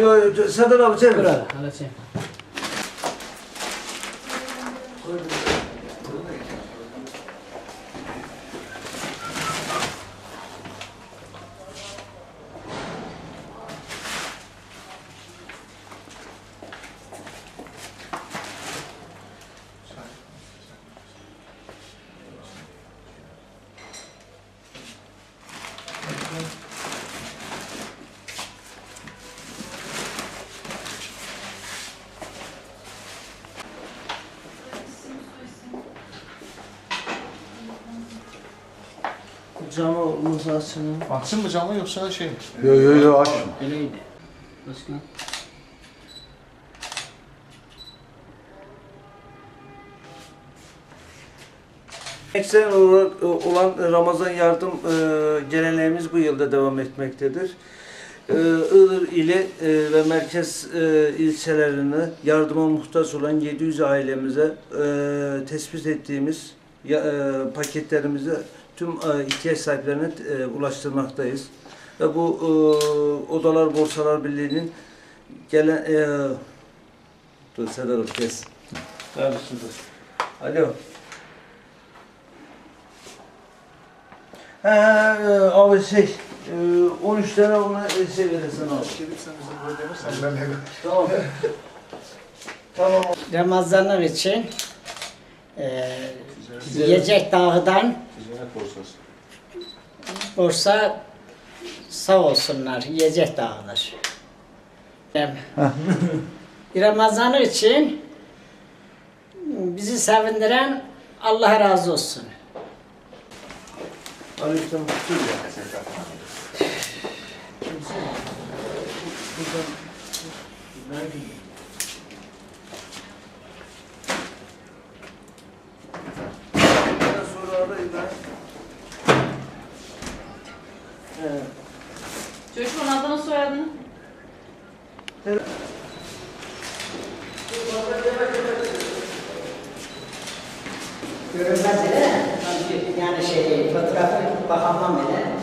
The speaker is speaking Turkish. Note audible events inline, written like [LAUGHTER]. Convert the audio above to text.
Yo, Serdar abi. Burada, halledeceğim. Camı olması açın. Açsın mı camı yoksa şey mi? Yo yo yo aç. Öyleydi. Başkan. Eksen olarak e, olan Ramazan yardım e, geleneğimiz bu yılda devam etmektedir. E, Iğdır ili e, ve merkez ilçelerine yardıma muhtaç olan 700 ailemize tespit ettiğimiz paketlerimizi tüm e, ihtiyaç sahiplerine e, ulaştırmaktayız. Ve bu e, Odalar Borsalar Birliği'nin gelen... E, dur Serdar abi kes. Karıştırdı. Alo. He, e, abi şey, e, 13 tane ona şey verirsin abi. Gelirsen bizim böyle Tamam. tamam. Ramazanlar için e, yiyecek dağıdan Ticaret borsası. borsa sağ olsunlar yiyecek dağılır. [LAUGHS] Ramazanı için bizi sevindiren Allah razı olsun. Aleyküm selam. Ben. Evet. Çocuğun adını soyadını. Görünmez ile yani şey fotoğrafı bakamam bile.